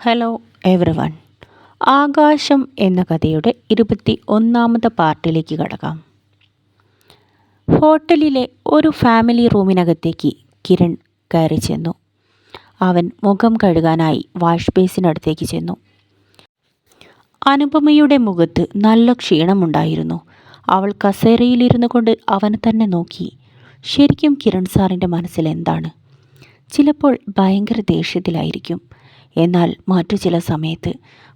Hello every one ആകാശം എന്ന കഥയുടെ ഇരുപത്തി ഒന്നാമത്തെ പാർട്ടിലേക്ക് കടക്കാം. ഹോട്ടലിലെ ഒരു ഫാമിലി റൂമിനകത്തേക്ക് കിരൺ കയറി ചെന്നു. അവൻ മുഖം കഴുകാനായി വാഷ് ബേസിനടുത്തേക്ക് ചെന്നു. അനുപമയുടെ മുഖത്ത് നല്ല ക്ഷീണമുണ്ടായിരുന്നു. അവൾ കസേരയിലിരുന്നു കൊണ്ട് അവനെ തന്നെ നോക്കി. ശരിക്കും കിരൺ സാറിന്റെ മനസ്സിൽ എന്താണ്? ചിലപ്പോൾ ഭയങ്കര ദേഷ്യത്തിലായിരിക്കും. എന്നാൽ മറ്റു ചില സമയത്ത്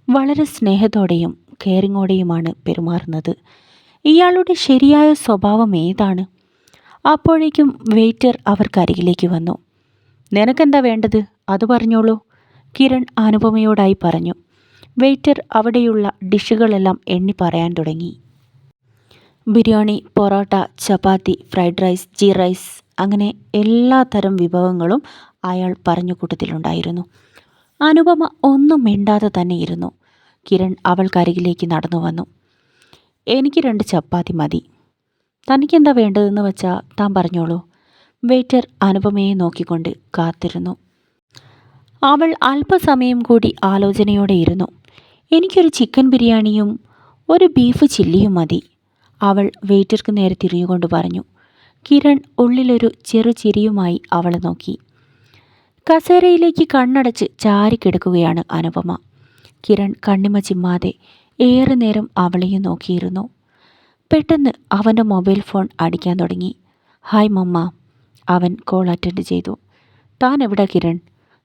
വളരെ സ്നേഹത്തോടെയും കെയറിങ്ങോടെയുമാണ് പെരുമാറുന്നത്. ഇയാളുടെ ശരിയായ സ്വഭാവം ഏതാണ്? അപ്പോഴേക്കും വെയിറ്റർ അവർക്കരികിലേക്ക് വന്നു. നിനക്കെന്താ വേണ്ടത്? അത് പറഞ്ഞോളൂ കിരൺ അനുപമയോടായി പറഞ്ഞു. വെയിറ്റർ അവിടെയുള്ള ഡിഷുകളെല്ലാം എണ്ണി പറയാൻ തുടങ്ങി. Biryani parotta chapati fried rice ghee rice അങ്ങനെ എല്ലാ തരം വിഭവങ്ങളും അയാൾ പറഞ്ഞു കൂട്ടത്തിലുണ്ടായിരുന്നു. അനുപമ ഒന്നും മിണ്ടാതെ തന്നെ ഇരുന്നു. കിരൺ അവൾക്കരികിലേക്ക് നടന്നു വന്നു. എനിക്ക് രണ്ട് ചപ്പാത്തി മതി. തനിക്കെന്താ വേണ്ടതെന്ന് വെച്ചാൽ താൻ പറഞ്ഞോളൂ. വെയിറ്റർ അനുപമയെ നോക്കിക്കൊണ്ട് കാത്തിരുന്നു. അവൾ അല്പസമയം കൂടി ആലോചനയോടെ ഇരുന്നു. എനിക്കൊരു ചിക്കൻ ബിരിയാണിയും ഒരു ബീഫ് ചില്ലിയും മതി അവൾ വെയിറ്റർക്ക് നേരെ തിരിഞ്ഞുകൊണ്ട് പറഞ്ഞു. കിരൺ ഉള്ളിലൊരു ചെറു ചിരിയുമായി അവളെ നോക്കി. കസേരയിലേക്ക് കണ്ണടച്ച് ചാരിക്കിടക്കുകയാണ് അനുപമ. കിരൺ കണ്ണിമ ചിമ്മാതെ ഏറെ നേരം അവളെയും നോക്കിയിരുന്നു. പെട്ടെന്ന് അവന്റെ മൊബൈൽ ഫോൺ അടിക്കാൻ തുടങ്ങി. ഹായ് മമ്മ അവൻ കോൾ അറ്റൻഡ് ചെയ്തു. താൻ എവിടെ കിരൺ?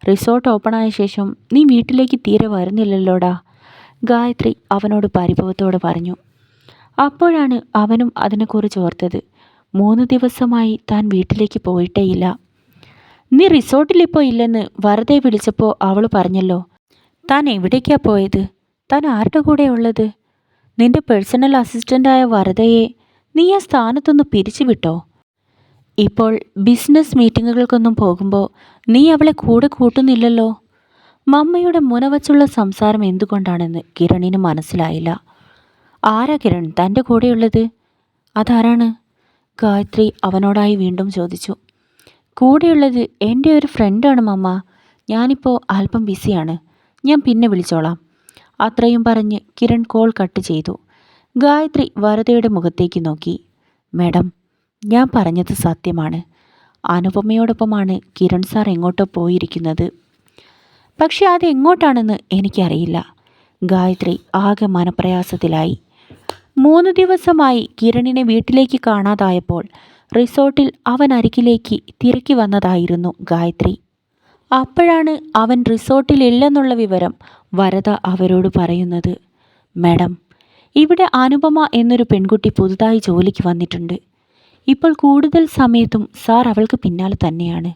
റിസോർട്ട് ഓപ്പണായ ശേഷം നീ വീട്ടിലേക്ക് തീരെ വരുന്നില്ലല്ലോടാ ഗായത്രി അവനോട് പരിഭവത്തോടെ പറഞ്ഞു. അപ്പോഴാണ് അവനും അതിനെക്കുറിച്ച് ഓർത്തത്. മൂന്ന് ദിവസമായി താൻ വീട്ടിലേക്ക് പോയിട്ടേയില്ല. നീ റിസോർട്ടിലിപ്പോൾ ഇല്ലെന്ന് വെറുതെ വിളിച്ചപ്പോൾ അവൾ പറഞ്ഞല്ലോ. താൻ എവിടേക്കാ പോയത്? താൻ ആരുടെ കൂടെ ഉള്ളത്? നിന്റെ പേഴ്സണൽ അസിസ്റ്റന്റായ വരദയെ നീ ആ സ്ഥാനത്തൊന്ന് പിരിച്ചുവിട്ടോ ഇപ്പോൾ ബിസിനസ് മീറ്റിങ്ങുകൾക്കൊന്നും പോകുമ്പോൾ നീ അവളെ കൂടെ കൂട്ടുന്നില്ലല്ലോ? മമ്മയുടെ മുനവച്ചുള്ള സംസാരം എന്തുകൊണ്ടാണെന്ന് കിരണിന് മനസ്സിലായില്ല. ആരാ കിരൺ? തന്റെ കൂടെയുള്ളത്? അതാരാണ്? ഗായത്രി അവനോടായി വീണ്ടും ചോദിച്ചു. കൂടെയുള്ളത് എന്റെ ഒരു ഫ്രണ്ടാണ് മമ്മ ഞാനിപ്പോൾ അല്പം ബിസിയാണ്. ഞാൻ പിന്നെ വിളിച്ചോളാം. അത്രയും പറഞ്ഞ് കിരൺ കോൾ കട്ട് ചെയ്തു. ഗായത്രി വരതയുടെ മുഖത്തേക്ക് നോക്കി. മേഡം ഞാൻ പറഞ്ഞത് സത്യമാണ്. അനുപമയോടൊപ്പമാണ് കിരൺ സാർ എങ്ങോട്ടോ പോയിരിക്കുന്നത്. പക്ഷെ അത് എങ്ങോട്ടാണെന്ന് എനിക്കറിയില്ല. ഗായത്രി ആകെ മനപ്രയാസത്തിലായി. മൂന്ന് ദിവസമായി കിരണിനെ വീട്ടിലേക്ക് കാണാതായപ്പോൾ റിസോർട്ടിൽ അവൻ അരികിലേക്ക് തിരക്കി വന്നതായിരുന്നു ഗായത്രി. അപ്പോഴാണ് അവൻ റിസോർട്ടിലില്ലെന്നുള്ള വിവരം വരദ അവരോട് പറയുന്നത്. മാഡം ഇവിടെ അനുപമ എന്നൊരു പെൺകുട്ടി പുതുതായി ജോലിക്ക് വന്നിട്ടുണ്ട്. ഇപ്പോൾ കൂടുതൽ സമയത്തും സാർ അവൾക്ക് പിന്നാലെ തന്നെയാണ്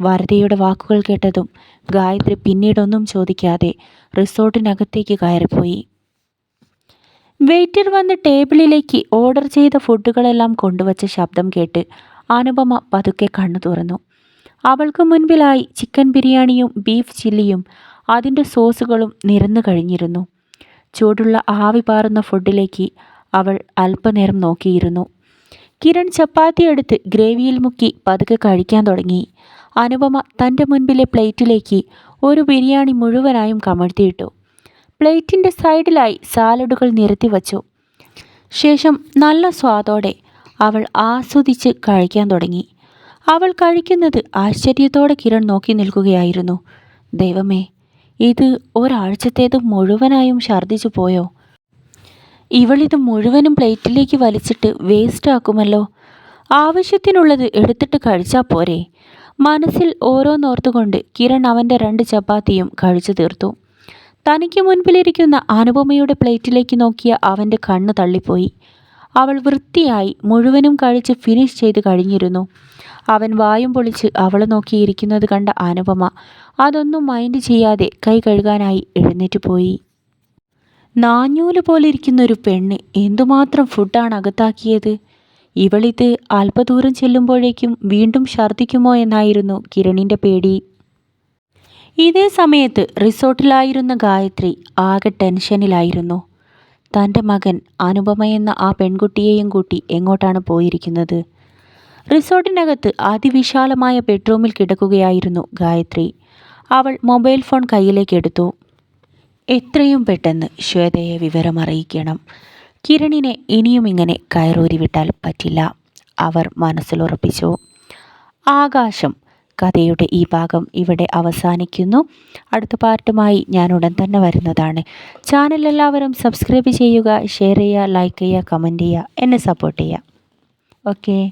വരദയുടെ വാക്കുകൾ കേട്ടതും ഗായത്രി പിന്നീടൊന്നും ചോദിക്കാതെ റിസോർട്ടിനകത്തേക്ക് കയറിപ്പോയി. വെയിറ്റർ വന്ന് ടേബിളിലേക്ക് ഓർഡർ ചെയ്ത ഫുഡുകളെല്ലാം കൊണ്ടുവച്ച ശബ്ദം കേട്ട് അനുപമ പതുക്കെ കണ്ണു തുറന്നു. അവൾക്ക് മുൻപിലായി ചിക്കൻ ബിരിയാണിയും ബീഫ് ചില്ലിയും അതിന്റെ സോസുകളും നിരന്നു കഴിഞ്ഞിരുന്നു. ചൂടുള്ള ആവി പാറുന്ന ഫുഡിലേക്ക് അവൾ അല്പനേരം നോക്കിയിരുന്നു. കിരൺ ചപ്പാത്തി എടുത്ത് ഗ്രേവിയിൽ മുക്കി പതുക്കെ കഴിക്കാൻ തുടങ്ങി. അനുപമ തന്റെ മുൻപിലെ പ്ലേറ്റിലേക്ക് ഒരു ബിരിയാണി മുഴുവനായും കമഴ്ത്തിയിട്ടു. പ്ലേറ്റിന്റെ സൈഡിലായി സാലഡുകൾ നിരത്തി വച്ചു. ശേഷം നല്ല സ്വാദോടെ അവൾ ആസ്വദിച്ച് കഴിക്കാൻ തുടങ്ങി. അവൾ കഴിക്കുന്നത് ആശ്ചര്യത്തോടെ കിരൺ നോക്കി നിൽക്കുകയായിരുന്നു. ദൈവമേ ഇത് ഒരാഴ്ചത്തേത് മുഴുവനായും ഛർദ്ദിച്ചു പോയോ? ഇവളിത് മുഴുവനും പ്ലേറ്റിലേക്ക് വലിച്ചിട്ട് വേസ്റ്റ് ആക്കുമല്ലോ. ആവശ്യത്തിനുള്ളത് എടുത്തിട്ട് കഴിച്ചാൽ പോരെ. മനസ്സിൽ ഓരോന്നോർത്തുകൊണ്ട് കിരൺ അവന്റെ രണ്ട് ചപ്പാത്തിയും കഴിച്ചു തീർത്തു. തനിക്ക് മുൻപിലിരിക്കുന്ന അനുപമയുടെ പ്ലേറ്റിലേക്ക് നോക്കിയ അവന്റെ കണ്ണ് തള്ളിപ്പോയി. അവൾ വൃത്തിയായി മുഴുവനും കഴിച്ച് ഫിനിഷ് ചെയ്ത് കഴിഞ്ഞിരുന്നു. അവൻ വായും പൊളിച്ച് അവളെ നോക്കിയിരിക്കുന്നത് കണ്ട അനുപമ അതൊന്നും മൈൻഡ് ചെയ്യാതെ കൈ കഴുകാനായി എഴുന്നേറ്റ് പോയി. നാഞ്ഞൂൽ പോലിരിക്കുന്ന ഒരു പെണ്ണ് എന്തുമാത്രം ഫുഡാണ് അകത്താക്കിയത്? ഇവളിത് അല്പദൂരം ചെല്ലുമ്പോഴേക്കും വീണ്ടും ഛർദ്ദിക്കുമോ എന്നായിരുന്നു കിരണിന്റെ പേടി. ഇതേ സമയത്ത് റിസോർട്ടിലായിരുന്ന ഗായത്രി ആകെ ടെൻഷനിലായിരുന്നു. തന്റെ മകൻ അനുപമയെന്ന ആ പെൺകുട്ടിയെയും കൂട്ടി എങ്ങോട്ടാണ് പോയിരിക്കുന്നത്? റിസോർട്ടിനകത്ത് അതിവിശാലമായ ബെഡ്റൂമിൽ കിടക്കുകയായിരുന്നു ഗായത്രി. അവൾ മൊബൈൽ ഫോൺ കയ്യിലേക്കെടുത്തു എത്രയും പെട്ടെന്ന് ശ്വേതയെ വിവരമറിയിക്കണം കിരണിനെ ഇനിയും ഇങ്ങനെ കയറൂരി വിട്ടാൽ പറ്റില്ല അവർ മനസ്സിലുറപ്പിച്ചു. ആകാശം കഥയുടെ ഈ ഭാഗം ഇവിടെ അവസാനിക്കുന്നു. അടുത്ത പാർട്ടുമായി ഞാൻ ഉടൻ തന്നെ വരുന്നതാണ്. ചാനൽ എല്ലാവരും സബ്സ്ക്രൈബ് ചെയ്യുക ഷെയർ ചെയ്യുക ലൈക്ക് ചെയ്യുക കമന്റ് ചെയ്യുക എന്നെ സപ്പോർട്ട് ചെയ്യുക. ഓക്കേ.